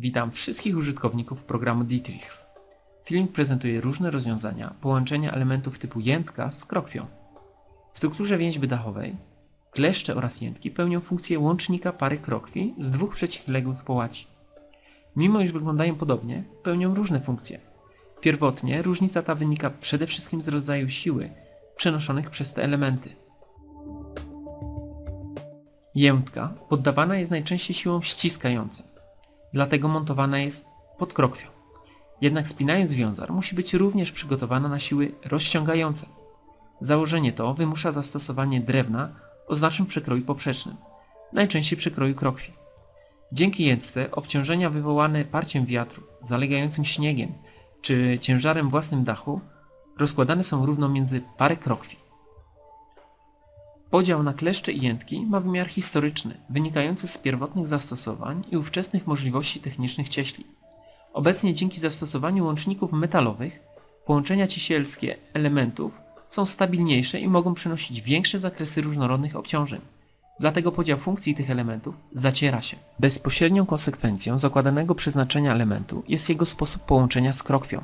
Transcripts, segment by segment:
Witam wszystkich użytkowników programu Dietrix. Film prezentuje różne rozwiązania połączenia elementów typu jętka z krokwią. W strukturze więźby dachowej kleszcze oraz jętki pełnią funkcję łącznika pary krokwi z dwóch przeciwległych połaci. Mimo iż wyglądają podobnie, pełnią różne funkcje. Pierwotnie różnica ta wynika przede wszystkim z rodzaju siły przenoszonych przez te elementy. Jętka poddawana jest najczęściej siłą ściskającą, dlatego montowana jest pod krokwią. Jednak spinając wiązar musi być również przygotowana na siły rozciągające. Założenie to wymusza zastosowanie drewna o znacznym przekroju poprzecznym, najczęściej przekroju krokwi. Dzięki jętce obciążenia wywołane parciem wiatru, zalegającym śniegiem czy ciężarem własnym dachu rozkładane są równo między parę krokwi. Podział na kleszcze i jętki ma wymiar historyczny, wynikający z pierwotnych zastosowań i ówczesnych możliwości technicznych cieśli. Obecnie dzięki zastosowaniu łączników metalowych, połączenia ciesielskie elementów są stabilniejsze i mogą przenosić większe zakresy różnorodnych obciążeń. Dlatego podział funkcji tych elementów zaciera się. Bezpośrednią konsekwencją zakładanego przeznaczenia elementu jest jego sposób połączenia z krokwią.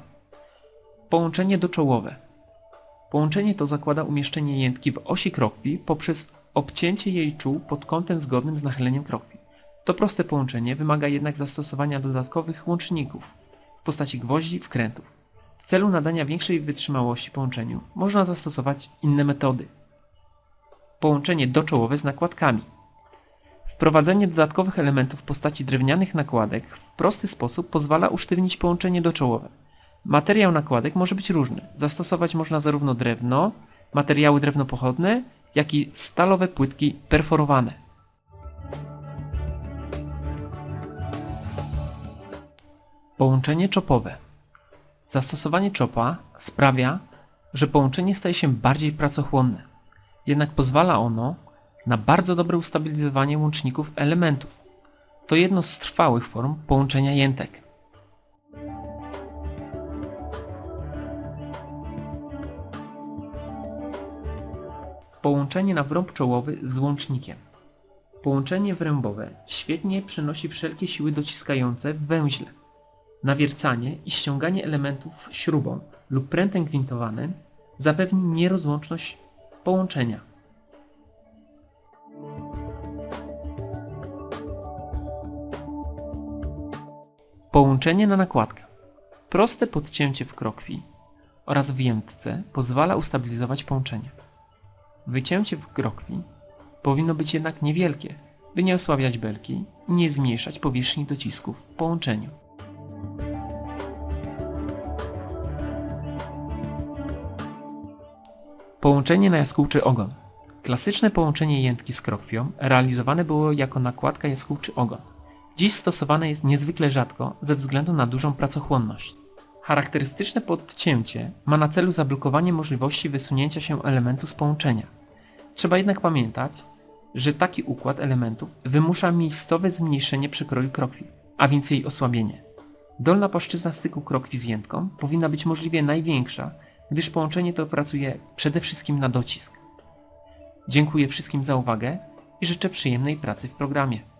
Połączenie doczołowe. Połączenie to zakłada umieszczenie jętki w osi krokwi poprzez obcięcie jej czuł pod kątem zgodnym z nachyleniem krokwi. To proste połączenie wymaga jednak zastosowania dodatkowych łączników w postaci gwoździ wkrętów. W celu nadania większej wytrzymałości połączeniu można zastosować inne metody. Połączenie doczołowe z nakładkami. Wprowadzenie dodatkowych elementów w postaci drewnianych nakładek w prosty sposób pozwala usztywnić połączenie doczołowe. Materiał nakładek może być różny. Zastosować można zarówno drewno, materiały drewnopochodne, jak i stalowe płytki perforowane. Połączenie czopowe. Zastosowanie czopa sprawia, że połączenie staje się bardziej pracochłonne. Jednak pozwala ono na bardzo dobre ustabilizowanie łączników elementów. To jedno z trwałych form połączenia jętek. Połączenie na wrąb czołowy z łącznikiem. Połączenie wrębowe świetnie przenosi wszelkie siły dociskające w węźle. Nawiercanie i ściąganie elementów śrubą lub prętem gwintowanym zapewni nierozłączność połączenia. Połączenie na nakładkę. Proste podcięcie w krokwi oraz w jętce pozwala ustabilizować połączenie. Wycięcie w krokwi powinno być jednak niewielkie, by nie osłabiać belki i nie zmniejszać powierzchni docisków w połączeniu. Połączenie na jaskółczy ogon. Klasyczne połączenie jętki z krokwią realizowane było jako nakładka jaskółczy ogon. Dziś stosowane jest niezwykle rzadko ze względu na dużą pracochłonność. Charakterystyczne podcięcie ma na celu zablokowanie możliwości wysunięcia się elementu z połączenia. Trzeba jednak pamiętać, że taki układ elementów wymusza miejscowe zmniejszenie przekroju krokwi, a więc jej osłabienie. Dolna płaszczyzna styku krokwi z jętką powinna być możliwie największa, gdyż połączenie to pracuje przede wszystkim na docisk. Dziękuję wszystkim za uwagę i życzę przyjemnej pracy w programie.